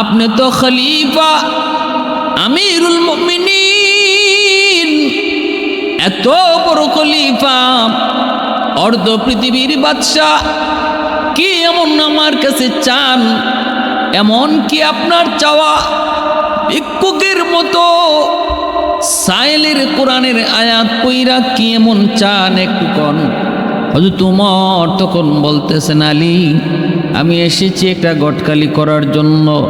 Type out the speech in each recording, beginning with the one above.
আপনি তো খলিফা, আমিরুল এত বড় খলিফা, অর্ধ পৃথিবীর বাদশাহ। কি এমন আমার কাছে চান? এমন কি আপনার চাওয়া? ভিক্ষুকের মতো সাইলের কোরআনের আয়াত কইরা কি এমন চান একটু কন? হয়তো তোমার তখন বলতেছেন, আলী, আমি এসেছি একটা গটকালি করার জন্য।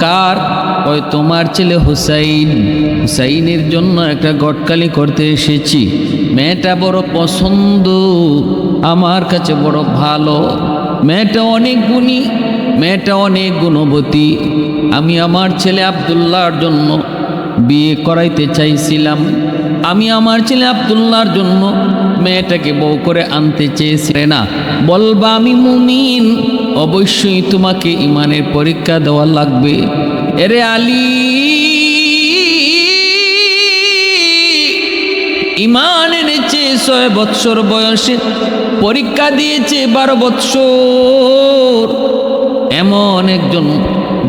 কার? ওই তোমার ছেলে হুসাইন। হুসাইনের জন্য একটা গটকালি করতে এসেছি। মেয়েটা বড় পছন্দ, আমার কাছে বড় ভালো। মেয়েটা অনেক গুণী, মেয়েটা অনেক গুণবতী। আমি আমার ছেলে আবদুল্লাহর জন্য বিয়ে করাইতে চাইছিলাম। আমি আমার ছেলে আবদুল্লাহর জন্য মেয়েটাকে বউ করে আনতে চেয়েছি না? বলবা, আমি মুমিন। অবশ্যই তোমাকে ইমানের পরীক্ষা দেওয়া লাগবে। এরে আলী ইমান এনেছে ছয় বৎসর বয়সে পরীক্ষা দিয়েছে বারো বৎসর। এমন একজন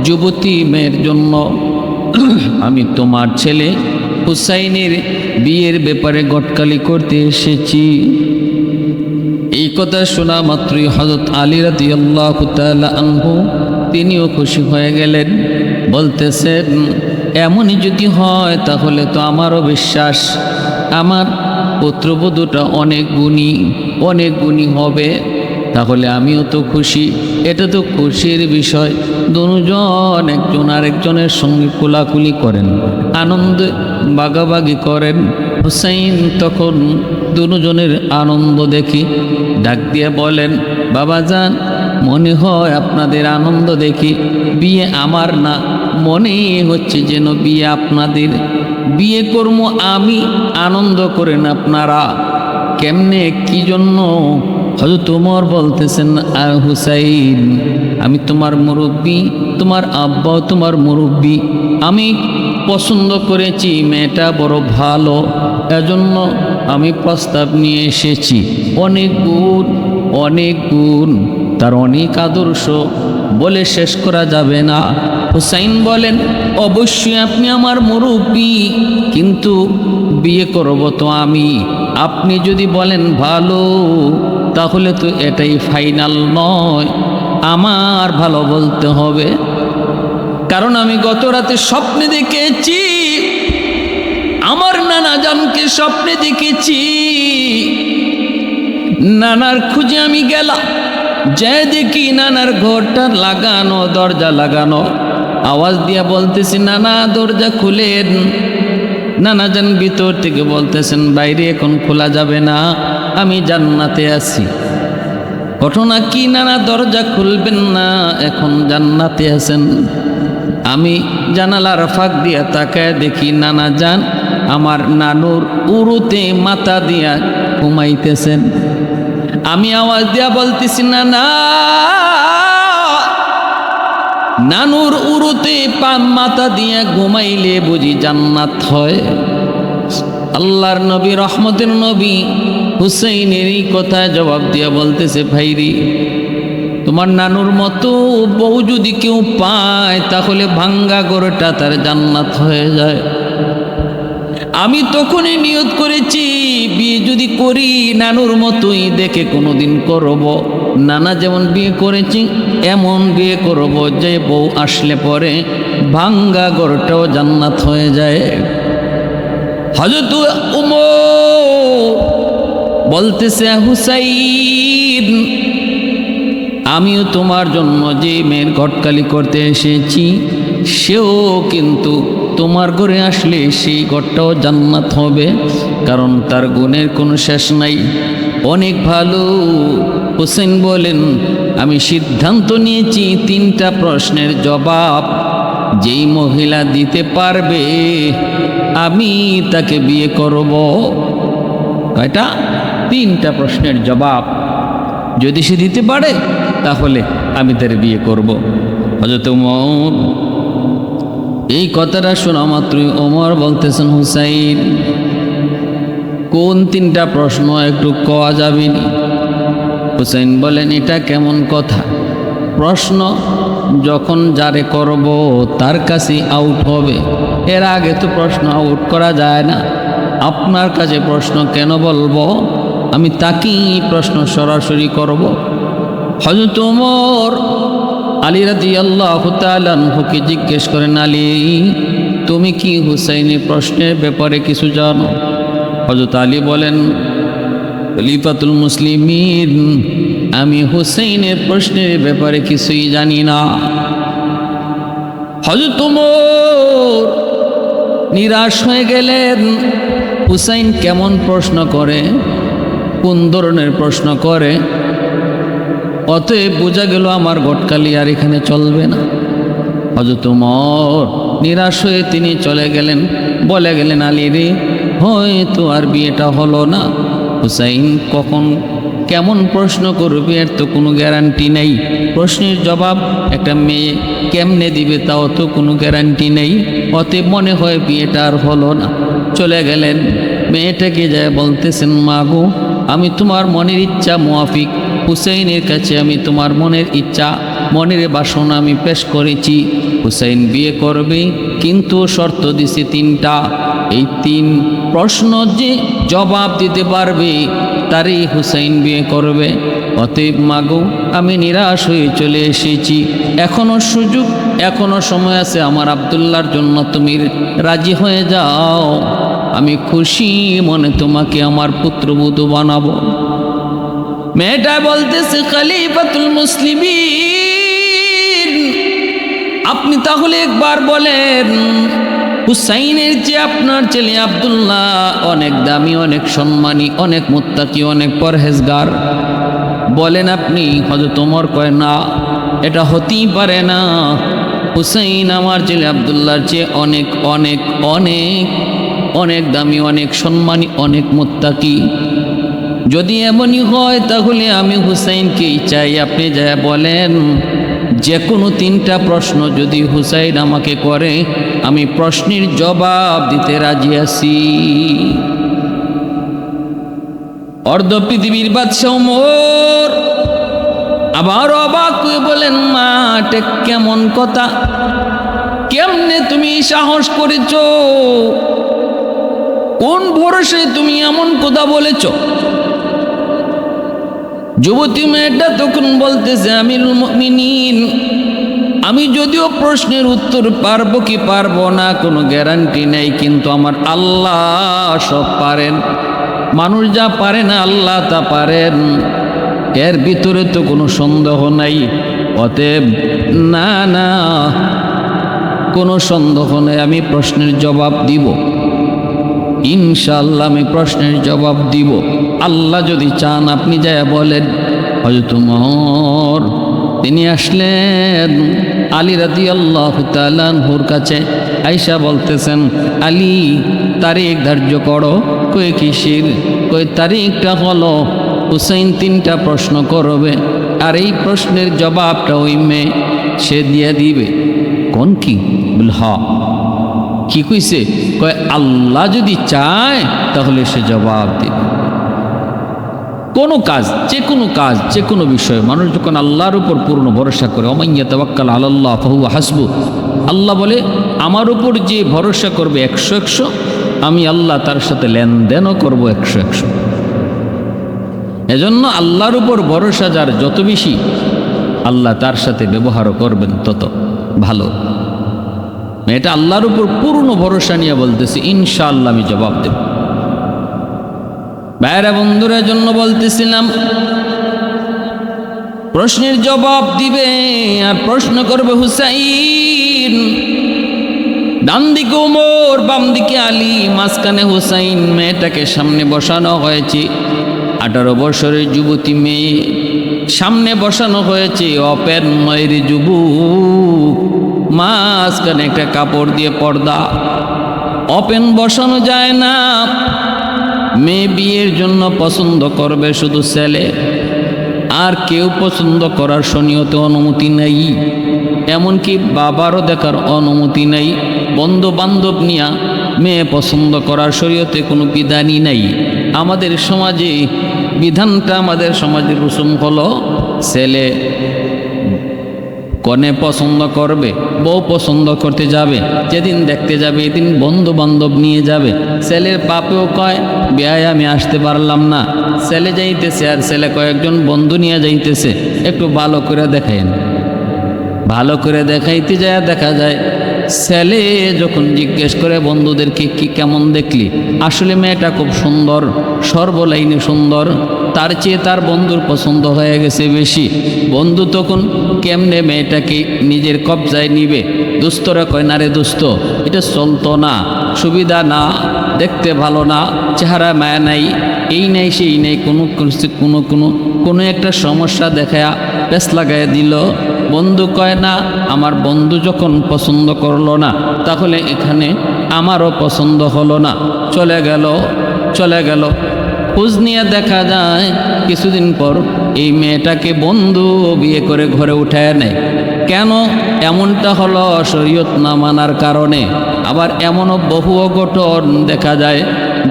যুবতী মেয়ের জন্য আমি তোমার ছেলে হুসাইনের বিয়ের ব্যাপারে গটকালি করতে এসেছি। এই কথা শোনা মাত্রই হজরত আলী রাতি আল্লাহ আনহু তিনিও খুশি হয়ে গেলেন। বলতেছেন, এমনই যদি হয় তাহলে তো আমারও বিশ্বাস। আমার পুত্রবধূটা অনেক গুণী অনেক গুণী হবে। তাহলে আমিও তো খুশি। এটা তো খুশির বিষয়। দুজন একজন আরেকজনের সঙ্গে কোলাকুলি করেন, আনন্দে বাগাবাগি করেন। হুসাইন তখন দুজনের আনন্দ দেখি ডাক দিয়ে বলেন, বাবা যান, মনে হয় আপনাদের আনন্দ দেখি। বিয়ে আমার না, মনে হচ্ছে যেন বিয়ে আপনাদের। বিয়ে কর্ম আমি, আনন্দ করেন আপনারা। কেমনে, কি জন্য হয়তো তোমার বলতেছেন আর হুসাইন, আমি তোমার মুরব্বী, তোমার আব্বাও তোমার মুরব্বী। আমি পছন্দ করেছি, মেয়েটা বড় ভালো। এজন্য আমি প্রস্তাব নিয়ে এসেছি। অনেক গুণ অনেক গুণ, তার অনেক আদর্শ। বলে শেষ করা যাবে না। হুসাইন বলেন, অবশ্যই আপনি আমার মুরব্বী, কিন্তু বিয়ে করব তো আমি। আপনি যদি বলেন ভালো তাহলে তো এটাই ফাইনাল নয়। আমার ভালো বলতে হবে। কারণ আমি গত রাতে স্বপ্নে দেখেছি, আমার নানা জানকে স্বপ্নে দেখেছি। নানার খুঁজে আমি গেলাম, যে দেখি নানার ঘরটা লাগানো, দরজা লাগানো। আওয়াজ দিয়া বলতেছি, নানা, দরজা খুলেন। নানা যান ভিতর থেকে বলতেছেন, বাইরে এখন খোলা যাবে না। আমি জান্নাতে আছি। ঘটনা কি নানা দরজা খুলবেন না, এখন জান্নাতে আছেন। আমি জানালার ফাঁক দিয়া তাকায় দেখি নানা যান আমার নানুর উরুতে মাথা দিয়া ঘুমাইতেছেন। আমি আওয়াজ দিয়া বলতেছি না না নানুর উরুতে পাম মাথা দিয়া ঘুমাইলে বুঝি জান্নাত হয়। আল্লাহর নবী, রহমতের নবী হুসাইনেরই কথা জবাব দিয়া বলতেছে ভাইরি তোমার নানুর মতো বউ যদি কেউ পায়, তাহলে ভাঙ্গা গড়টা তার জান্নাত হয়ে যায়। আমি তখনই নিয়ত করেছি, বিয়ে যদি করি, নানুর মতোই দেখে কোনোদিন করব। নানা যেমন বিয়ে করেছি, এমন বিয়ে করব যে বউ আসলে পরে ভাঙ্গা গড়টাও জান্নাত হয়ে যায়। হজরত উমর বলতেছে, হুসাইন, আমিও তোমার জন্য যে মেয়ের ঘটকালি করতে এসেছি, সেও কিন্তু তোমার ঘরে আসলে সেই ঘরটাও জান্নাত হবে, কারণ তার গুণের কোনো শেষ নাই। অনেক ভালো হোসেন বলেন, আমি সিদ্ধান্ত নিয়েছি তিনটা প্রশ্নের জবাব, যেই মহিলা দিতে পারবে, আমি তাকে বিয়ে করব। কয়টা? তিনটা প্রশ্নের জবাব যদি সে দিতে পারে, তাহলে আমি তার বিয়ে করব। হজরত উমর, এই কথাটা শোনা মাত্রই ওমর বলতেছেন, হুসাইন, কোন তিনটা প্রশ্ন একটু কওয়া যাবে হুসাইন বলেন, এটা কেমন কথা? প্রশ্ন যখন যারে করব, তার কাছে আউট হবে। এর আগে তো প্রশ্ন আউট করা যায় না। আপনার কাছে প্রশ্ন কেন বলব? আমি তাকেই প্রশ্ন সরাসরি করব। হজরত ওমর আলী রাজি আল্লাহ তালহুকে জিজ্ঞেস করেন, আলী, তুমি কি হুসাইনি প্রশ্নের ব্যাপারে কিছু জানো? হজরত আলী বলেন, খলিফাতুল মুসলিমিন, আমি হুসাইনের প্রশ্নের ব্যাপারে কিছুই জানি না। হজরত ওমর নিরাশ হয়ে গেলেন। হুসাইন কেমন প্রশ্ন করে? কোন ধরনের প্রশ্ন করে? অতএব বোঝা গেল আমার গটকালি আর এখানে চলবে না। হজরত উমর নিরাশ হয়ে তিনি চলে গেলেন। বলে গেলেন, আলী রে হয়তো আর বিয়েটা হলো না। হুসাইন কখন কেমন প্রশ্ন করবে এর তো কোনো গ্যারান্টি নেই। প্রশ্নের জবাব একটা মেয়ে কেমনে দিবে তাও তো কোনো গ্যারান্টি নেই। অতএব মনে হয় বিয়েটা আর হলো না। চলে গেলেন। মেয়েটাকে যায় বলতেছেন, মা গো আমি তোমার মনের ইচ্ছা মুয়াফিক হুসাইনের কাছে আমি তোমার মনের ইচ্ছা, মনের বাসনা আমি পেশ করেছি। হুসাইন বিয়ে করবে, কিন্তু শর্ত দিছে তিনটা। এই তিন প্রশ্ন যে জবাব দিতে পারবে, তারই হুসাইন বিয়ে করবে। অতএব মাগো, আমি নিরাশ হয়ে চলে এসেছি। এখনও সুযোগ, এখনও সময় আছে আমার আবদুল্লার জন্য। তুমি রাজি হয়ে যাও। আমি খুশি, মনে তোমাকে আমার পুত্রবধূ বানাবো। মেয়েটা বলতেছে, খলিফাতুল মুসলিমিন। আপনি তাহলে একবার বলেন, হুসাইনের যে আপনার ছেলে আব্দুল্লাহ অনেক দামি, অনেক সম্মানী, অনেক মুত্তাকি, অনেক পরহেজগার। বলেন আপনি হয়তো তোমার কয়, না, এটা হতেই পারে না। হুসাইন আমার ছেলে আবদুল্লাহর চেয়ে অনেক অনেক অনেক অনেক দামি, অনেক সম্মানী, অনেক মুত্তাকি। যদি এমনই হয়, তাহলে আমি হুসাইনকেই চাই। আপনি যা বলেন যে কোনো তিনটা প্রশ্ন যদি হুসাইন আমাকে করে, আমি প্রশ্নের জবাব দিতে রাজি আছি। অর্ধ পৃথিবীর বাদশাহ মোর আবার অবাক বলেন, মা কেমন কথা? কেমনে তুমি সাহস করেছ? কোন ভরসে তুমি এমন কথা বলেছ? যুবতী মেয়েটা তখন বলতেছে মুমিনিন, আমি যদিও প্রশ্নের উত্তর পারব কি পারব না, কোনো গ্যারান্টি নেই, কিন্তু আমার আল্লাহ সব পারেন। মানুষ যা পারে না, আল্লাহ তা পারেন। এর ভিতরে তো কোনো সন্দেহ নাই। অতএব, না না, কোনো সন্দেহ নেই। আমি প্রশ্নের জবাব দিব। ইনশাল্লাহ আমি প্রশ্নের জবাব দিব। আল্লাহ যদি চান, আপনি যায় বলেন হয়তো মোর তিনি আসলেন আলী রাদি আল্লাহ তালানহুর কাছে। আইসা বলতেছেন, আলী, তারিখ ধার্য করো। কয়ে কিসির? কই তারিখটা হলো? হুসাইন তিনটা প্রশ্ন করবে, আর এই প্রশ্নের জবাবটা ওই মেয়ে সে দিয়ে দিবে। কোন কি? হ কি কইছে? কয়, আল্লাহ যদি চায়, তাহলে সে জবাব দিবে। কোনো কাজ যে কোনো কাজ যে কোনো বিষয় মানুষ যখন আল্লাহর উপর পূর্ণ ভরসা করে অমাইয়া তবাক্কাল আল্লাহ ফাহু হাসবু আল্লাহ বলে, আমার উপর যে ভরসা করবে একশো একশো, আমি আল্লাহ তার সাথে লেনদেনও করব একশো একশো। এজন্য আল্লাহর উপর ভরসা যার যত বেশি, আল্লাহ তার সাথে ব্যবহারও করবেন তত ভালো। এটা আল্লাহর উপর পূর্ণ ভরসা নিয়ে বলতেছি, ইনশাআল্লাহ আমি জবাব দেব। ভাইরা বন্ধুরা জন্য বলতেছিলাম, প্রশ্নের জবাব দিবে আর প্রশ্ন করবে হুসাইন। ডান দিকে উমর বাম দিকে আলী, মাঝখানে হুসাইন, মেয়েটাকে সামনে বসানো হয়েছে। আঠারো বছরের যুবতী মেয়ে, সামনে বসানো হয়েছে অপেন নয়ের যুবক। মাঝখানে একটা কাপড় দিয়ে পর্দা। ওপেন বসানো যায় না। মেয়ে বিয়ের জন্য পছন্দ করবে শুধু ছেলে। আর কেউ পছন্দ করার শনিয়তে অনুমতি নেই। এমনকি বাবারও দেখার অনুমতি নেই। বন্ধু বান্ধব নিয়া মেয়ে পছন্দ করার শরীয়তে কোনো বিধানই নেই। আমাদের সমাজে বিধানটা আমাদের সমাজের রুসুম হলো ছেলে। কনে পছন্দ করবে, বউ পছন্দ করতে যাবে, যেদিন দেখতে যাবে এদিন বন্ধু বান্ধব নিয়ে যাবে। ছেলের বাপেও কয়, বিয়ায় আমি আসতে পারলাম না। ছেলে যাইতেছে আর ছেলে কয়েকজন বন্ধু নিয়ে যাইতেছে, একটু ভালো করে দেখাইন ভালো করে দেখাইতে যায়, দেখা যায়, ছেলে যখন জিজ্ঞেস করে, বন্ধুদেরকে কি কেমন দেখলি? আসলে মেয়েটা খুব সুন্দর, সর্বলাইনে সুন্দর। তার চেয়ে তার বন্ধুর পছন্দ হয়ে গেছে বেশি। বন্ধু তখন কেমনে মেয়েটাকে নিজের কবজায় নিবে? দুস্তরা কয়, না রে দুস্থ এটা চলতো না, সুবিধা না, দেখতে ভালো না, চেহারা মায়া নাই, এই নেই, সেই নেই, কোনো কোনো কোনো কোনো একটা সমস্যা দেখায়া পেস লাগাই দিল। বন্ধু কয়, না, আমার বন্ধু যখন পছন্দ করল না, তাহলে এখানে আমারও পছন্দ হলো না। চলে গেল চলে গেল। খোঁজ নিয়ে দেখা যায়, কিছুদিন পর এই মেয়েটাকে বন্ধু বিয়ে করে ঘরে উঠায় নেয়। কেন? এমনটা হলো শরীয়ত না মানার কারণে। আবার এমনও বহু অঘটন দেখা যায়,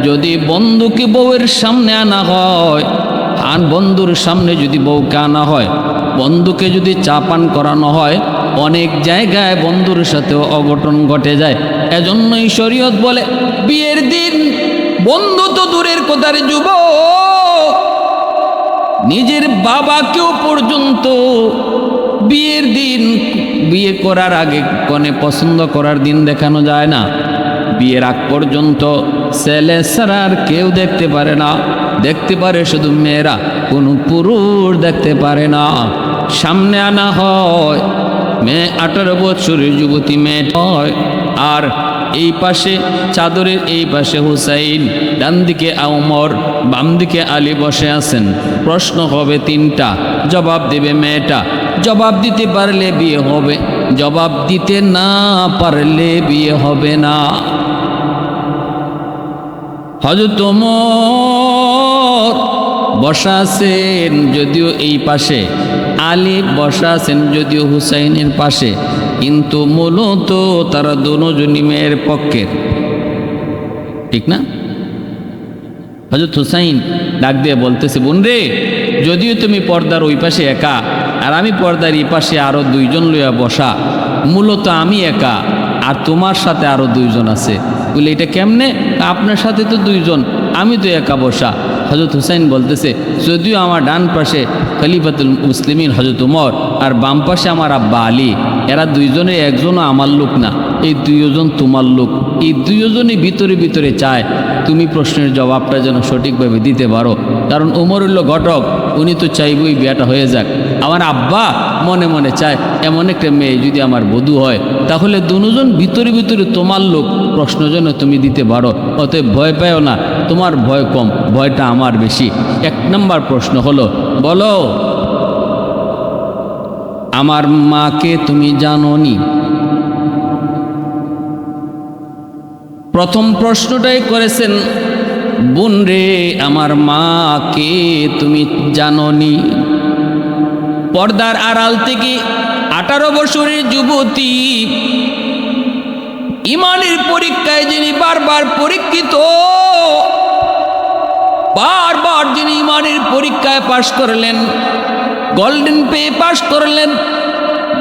যদি বন্ধুকে বউয়ের সামনে আনা হয়, আর বন্ধুর সামনে যদি বউকে আনা হয়, বন্ধুকে যদি চা পান করানো হয়, অনেক জায়গায় বন্ধুর সাথেও অঘটন ঘটে যায়। এজন্যই শরীয়ত বলে, বিয়ের দিন বন্ধু দূরের কোথার যুবক, নিজের বাবাকেও পর্যন্ত বিয়ের দিন বিয়ে করার আগে কনে পছন্দ করার দিন দেখানো যায় না। বিয়ের আগ পর্যন্ত ছেলে ছাড়া আর কেউ দেখতে পারে না। দেখতে পারে শুধু মেয়েরা, কোনো পুরুষ দেখতে পারে না। সামনে আনা হয়, মেয়ে আঠারো বছরের যুবতী মেয়ে হয়, আর এই পাশে চাদরের এই পাশে হুসাইন ডান দিকে আউমর বাম দিকে আলী বসে আছেন। প্রশ্ন হবে তিনটা, জবাব দেবে মেয়েটা। জবাব দিতে পারলে বিয়ে হবে, জবাব দিতে না পারলে বিয়ে হবে না। হজরত ওমর বসা আছেন যদিও এই পাশে, আলী বসা আছেন যদিও হুসাইনের পাশে। কিন্তু মূলত তারা দুজনই মেয়ের পক্ষের ঠিক না? হজরত হুসাইন ডাক দিয়ে বলতেছে, বোন রে, যদিও তুমি পর্দার ওই পাশে একা, আর আমি পর্দার এই পাশে আরও দুইজন লইয়া বসা, মূলত আমি একা, আর তোমার সাথে আরও দুইজন আছে। বলে, এটা কেমনে? আপনার সাথে তো দুইজন আমি তো একা বসা। হজরত হুসাইন বলতেছে, যদিও আমার ডান পাশে খলিফাতুল মুসলিমিন হজরত উমর আর বাম পাশে আমার আব্বা আলী, এরা দুইজনে একজনও আমার লোক না। এই দুইজন তোমার লোক। এই দুইজনই ভিতরে ভিতরে চায়। তুমি প্রশ্নের জবাবটা যেন সঠিকভাবে দিতে পারো। কারণ উমর ঘটক, উনি তো চাইবই বিয়াটা হয়ে যাক। আমার আব্বা মনে মনে চায়, এমন একটা মেয়ে যদি আমার বধূ হয়, তাহলে দুজন ভিতরে ভিতরে তোমার লোক। প্রশ্ন যেন তুমি দিতে পারো। অতএব ভয় পাও না। তোমার ভয় কম, ভয়টা আমার বেশি। এক নম্বর প্রশ্ন হলো, বলো, আমার মাকে তুমি জানোনি? প্রথম প্রশ্নটাই করেছেন, বোন রে, আমার মাকে তুমি জানোনি? পর্দার আড়াল থেকে আঠারো বছরের যুবতী, ইমানের পরীক্ষায় যিনি বারবার পরীক্ষিত বারবার যিনি ইমানের পরীক্ষায় পাশ করলেন গোল্ডেন পে পাশ করলেন,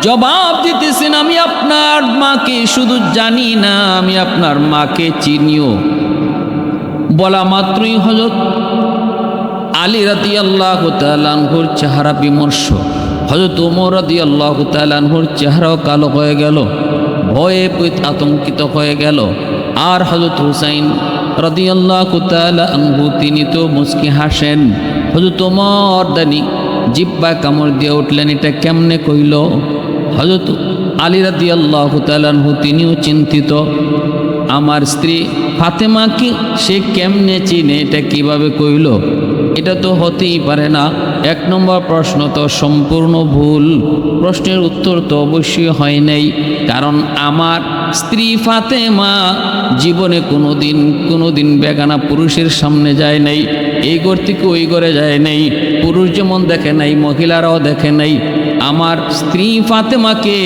জবাব দিতেছেন, আমি আপনার মাকে শুধু জানি না, আমি আপনার মাকে চিনিও। বলা মাত্রই হজরত আলী রাতি আল্লাহ তালানহুর চেহারা বিমর্ষ। হজরত উমর রাদি আল্লাহ তালানহুর চেহারাও কালো হয়ে গেল, ভয়ে আতঙ্কিত হয়ে গেল। আর হজরত হুসাইন রাদি আল্লাহ আনহু, তিনি তো মুসকি হাসেন। হজরত উমর দানি জিব্বা কামড় দিয়ে উঠলেন, এটা কেমনে কইল? হজরত আলী রাদি আল্লাহ তালানহু তিনিও চিন্তিত। আমার স্ত্রী ফাতেমা কি সে কেমনে চিনে, এটা কীভাবে কইল? এটা তো হতেই পারে না। এক নম্বর প্রশ্ন তো সম্পূর্ণ ভুল। প্রশ্নের উত্তর তো অবশ্যই হয় নাই। কারণ আমার স্ত্রী ফাতেমা জীবনে কোনো দিন কোনো দিন বেগানা পুরুষের সামনে যায় নাই, এই ঘর থেকে ওই ঘরে যায় নাই, পুরুষ যেমন দেখে নাই, মহিলারাও দেখে নাই। আমার স্ত্রী ফাতেমাকে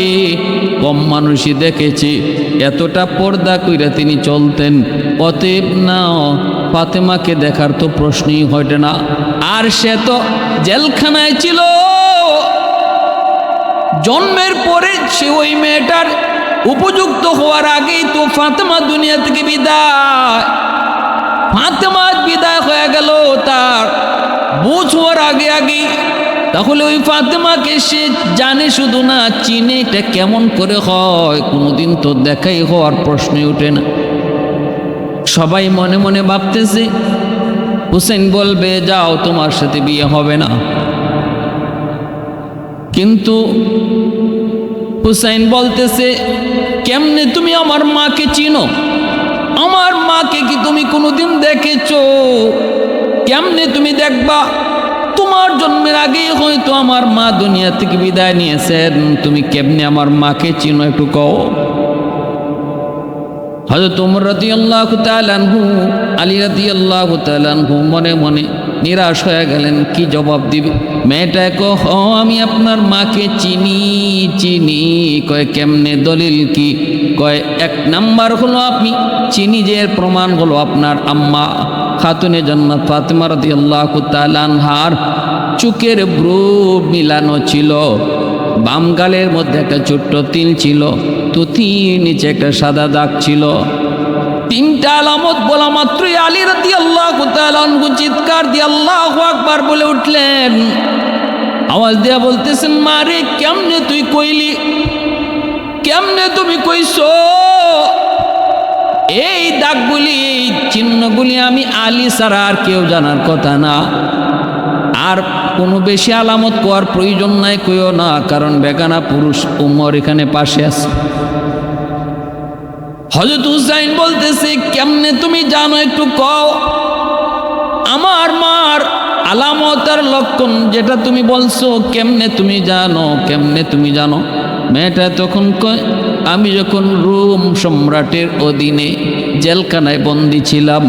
কম মানুষই দেখেছে, এতটা পর্দা কইরা তিনি চলতেন। অতএব না, ফাতেমাকে দেখার তো প্রশ্নই ঘটে না। আর সে তো জেলখানায় ছিল। জন্মের পরে সে ওই মেয়েটার উপযুক্ত হওয়ার আগেই তো ফাতেমা দুনিয়া থেকে বিদায়। ফাতেমা বিদায় হয়ে গেল তার। বুঝ হওয়ার আগে আগে তাহলে ওই ফাতেমাকে সে জানে শুধু না, চিনে এটা কেমন করে হয়, কোনোদিন তো দেখাই হওয়ার প্রশ্নই ওঠে না। সবাই মনে মনে ভাবতেছে, হুসেন বলবে, যাও, তোমার সাথে বিয়ে হবে না। কিন্তু হুসাইন বলতেছে কেমনে তুমি আমার মাকে চিনো? আমার মাকে কি তুমি কোনোদিন দেখেছ? কেমনে তুমি দেখবা? তোমার জন্মের আগেই হয়তো আমার মা দুনিয়া থেকে বিদায় নিয়েছেন। তুমি কেমনে আমার মাকে চিনো একটু কও? হজরত উমর রাতি আল্লাহ তালানহু আলী রাতি আল্লাহ তালানহু মনে মনে নিরাশ হয়ে গেলেন, কি জবাব দিবে? মেয়েটা কহ আমি আপনার মাকে চিনি চিনি। কয়, কেমনে দলিল কি? কয়, এক নাম্বার হলো আপনি। চিনি যে প্রমাণ হলো আপনার আম্মা খাতুনে জান্নাত ফাতেমা রাদি আল্লাহ তালানহার চুকের ব্রু মিলানো ছিল। বাম গালের মধ্যে একটা ছোট্ট তিল ছিল। তুতির নিচে একটা সাদা দাগ ছিল। তিনটা আলামত বলা মাত্রই আলী রাতি আল্লাহ চিৎকার দিয়ে আল্লাহ আকবার বলে উঠলেন। আওয়াজ দেয়া বলতেছেন মারে কেমনে তুই কইলি? কেমনে তুমি কইছো? এই দাগগুলি, এই চিহ্নগুলি আমি আলী ছাড়া আর কেউ জানার কথা না। আর কোনো বেশি আলামত কোয়ার প্রয়োজন নাই, কইও না, কারণ বেগানা পুরুষ উমর এখানে পাশে আছে। হজরত হুসাইন বলতেছে, কেমনে তুমি জানো একটু কও? আমার মার আলামত আর লক্ষণ যেটা তুমি বলছো, কেমনে তুমি জানো, কেমনে তুমি জানো? মেয়েটা তখন কয়, আমি যখন রোম সম্রাটের অধীনে জেলখানায় বন্দি ছিলাম,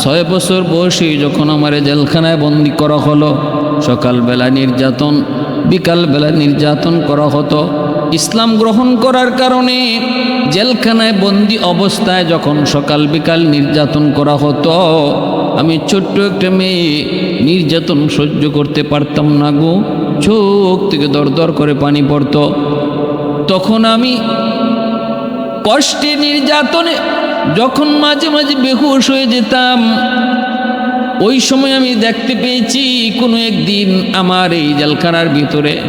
ছয় বছর বয়সে যখন আমার জেলখানায় বন্দি করা হলো, সকালবেলা নির্যাতন, বিকালবেলা নির্যাতন করা হতো ইসলাম গ্রহণ করার কারণে জেলখানায় বন্দি অবস্থায় যখন সকাল বিকাল নির্যাতন করা হতো, আমি ছোট্ট একটা মেয়ে নির্যাতন সহ্য করতে পারতাম না গো। চোখ থেকে দর দর করে পানি পড়তো। তখন আমি কষ্টে নির্যাতনে যখন মাঝে মাঝে বেহুশ হয়ে যেতাম, ওই সময় আমি দেখতে পেয়েছি কোনো একদিন আমার এই জেলখানার ভিতরে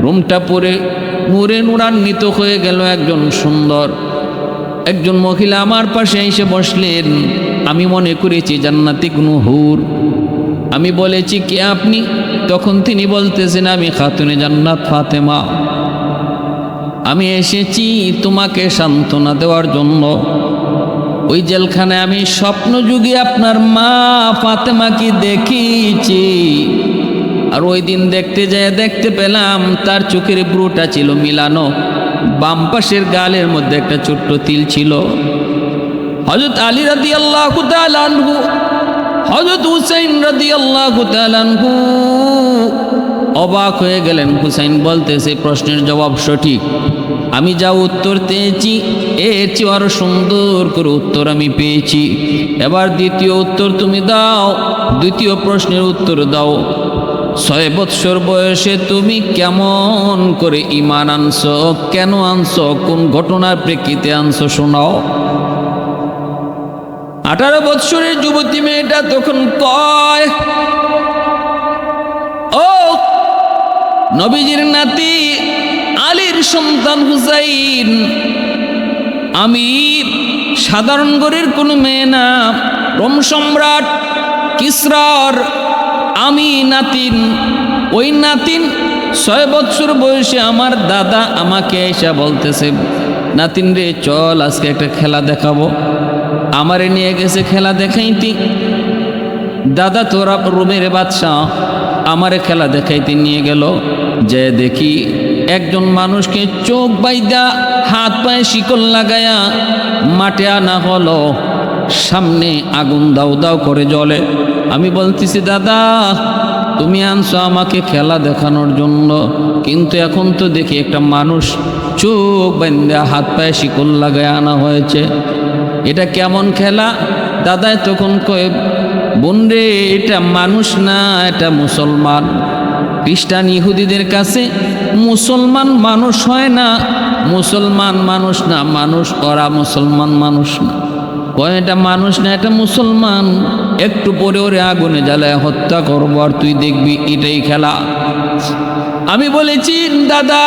রুমটা পরে নূরে নূরান্বিত হয়ে গেল একজন সুন্দর। একজন মহিলা আমার পাশে এসে বসলেন। আমি মনে করেছি জান্নাতি কোনো হুর। আমি বলেছি, কে আপনি? তখন তিনি বলতেছেন, আমি খাতুনে জান্নাত ফাতেমা। আমি এসেছি তোমাকে সান্ত্বনা দেওয়ার জন্য। ওই জেলখানে আমি স্বপ্ন যুগে আপনার মা ফাতেমাকে দেখিয়েছি আর ওই দিন দেখতে যায় দেখতে পেলাম তার চোখের ব্রুটা ছিল মিলানো, বাম পাশের গালের মধ্যে একটা ছোট্ট তিল ছিল। হজরত আলী রাদি আল্লাহ আনহু হজরত হুসাইন রাদি আল্লাহ আনহু অবাক হয়ে গেলেন। হুসাইন বলতেছে প্রশ্নের জবাব সঠিক। আমি যা উত্তর পেয়েছি এর চেয়ে আরও সুন্দর করে উত্তর আমি পেয়েছি। এবার দ্বিতীয় উত্তর তুমি দাও, দ্বিতীয় প্রশ্নের উত্তর দাও। ছয় বৎসর বয়সে তুমি কেমন করে ইমান আনছ? কেন আনছো? কোন ঘটনার প্রেক্ষিতে আনছ? শোনাও। আঠারো বৎসরের যুবতী মেয়েটা তখন কয়, ও নবীজির নাতি আলীর সন্তান হুসাইন, আমি সাধারণ গরের কোনো মেয়ে না। রোম সম্রাট কিসরার আমি নাতিন, ওই নাতিন ছয় বৎসর বয়সে আমার দাদা আমাকে এসে বলতেছে, নাতিন রে, চল আজকে একটা খেলা দেখাবো। আমারে নিয়ে গেছে খেলা দেখাইতি। দাদা, তোরা রুমের বাদশাহ। আমারে খেলা দেখাইতে নিয়ে গেল। যে দেখি একজন মানুষকে চোখ বাইদা, হাত পায়ে শিকল লাগায়া মাঠে আনা হলো। সামনে আগুন দাও দাও করে জলে আমি বলতেছি, দাদা, তুমি আনছো আমাকে খেলা দেখানোর জন্য। কিন্তু এখন তো দেখি একটা মানুষ চোখ বান্ধা হাত পায়ে শিকল লাগায় আনা হয়েছে। এটা কেমন খেলা? দাদায় তখন কয়ে, বোন রে, এটা মানুষ না, এটা মুসলমান। খ্রিস্টান ইহুদিদের কাছে মুসলমান মানুষ হয় না। মুসলমান মানুষ না, মানুষ ওরা মুসলমান মানুষ না। কয়, এটা মানুষ না, এটা মুসলমান? একটু পরে ওরে আগুনে জ্বালায় হত্যা করব আর তুই দেখবি এটাই খেলা। আমি বলেছি, দাদা,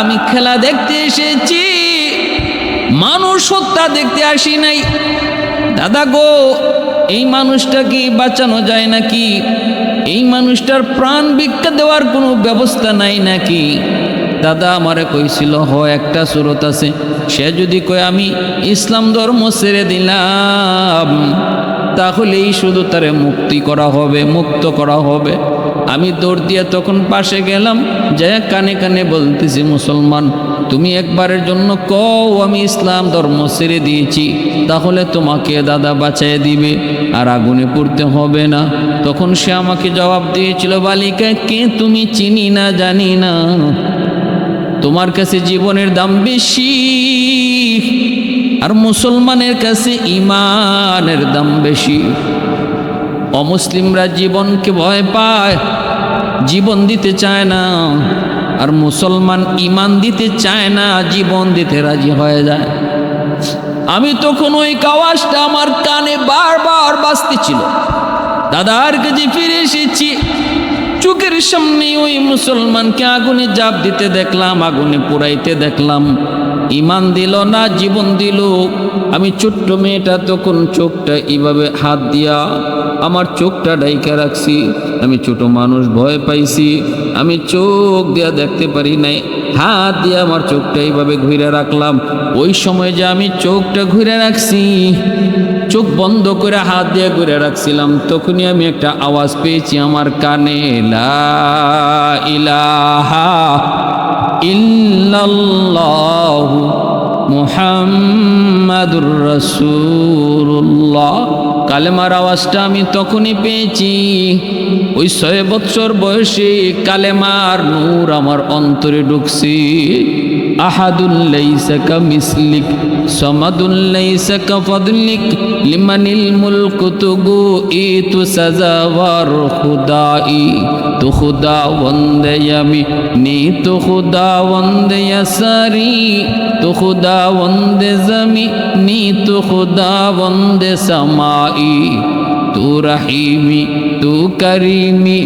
আমি খেলা দেখতে এসেছি। মানুষ হত্যা দেখতে আসি নাই। দাদা গো, এই মানুষটা কি বাঁচানো যায় নাকি? এই মানুষটার প্রাণ ভিক্ষা দেওয়ার কোনো ব্যবস্থা নাই নাকি? দাদা আমারে কইছিল হ একটা সুরত আছে। সে যদি কয়, আমি ইসলাম ধর্ম ছেড়ে দিলাম। তাহলেই শুধু তারে মুক্তি করা হবে, মুক্ত করা হবে। আমি দৌড় দিয়ে তখন পাশে গেলাম যে কানে কানে বলতেছি, মুসলমান, তুমি একবারের জন্য কও, আমি ইসলাম ধর্ম ছেড়ে দিয়েছি। তাহলে তোমাকে দাদা বাঁচাই দিবে, আর আগুনে পড়তে হবে না। তখন সে আমাকে জবাব দিয়েছিল, বালিকা, কে তুমি চিনি না, জানি না। তোমার কাছে জীবনের দাম বেশি। আর মুসলমানের কাছে ইমানের দাম বেশি। অমুসলিমরা জীবনকে ভয় পায়, জীবন দিতে চায় না। আর মুসলমান ইমান দিতে চায় না, জীবন দিতে রাজি হয়ে যায়। আমি তখন ওই কাওয়াজটা আমার কানে বারবার বাজতেছিল। দাদার কাছে ফিরে এসেছি। চোখের সামনে ওই মুসলমানকে আগুনে জাপ দিতে দেখলাম, আগুনে পুরাইতে দেখলাম। ইমান দিল না, জীবন দিল। আমি ছোট্ট মেয়েটা তখন চোখটা এইভাবে হাত দিয়া আমার চোখটা ডাইকা রাখছি। আমি ছোট মানুষ, ভয় পাইছি। আমি চোখ দিয়া দেখতে পারি নাই, হাত দিয়ে আমার চোখটা এইভাবে ঘুরে রাখলাম। ওই সময় যে আমি চোখটা ঘুরে রাখছি, চোখ বন্ধ করে হাত দিয়ে ঘুরে রাখছিলাম, তখনই আমি একটা আওয়াজ পেয়েছি আমার কানে, লা ইলাহা ইল্লাল্লাহু। মুহাম্মাদুর রাসূলুল্লাহ। কালেমার আওয়াজটা আমি তখনই পেয়েছি। ওই ছয় বৎসর বয়সে কালেমার নূর আমার অন্তরে ঢুকছি। আহাদুল্লাইসাকা মিসলিক সমাদুল্লাইসাকা ফদলিক লিমানিল মুলক তুগু ই তু সাজাওয়ার খুদাই তু খুদা বন্দে আমি নি তু খুদা বন্দে সারি তু খুদা বন্দে জমি, নি তু খুদা বন্দে সমাই তু রহিমি, তু করিমি।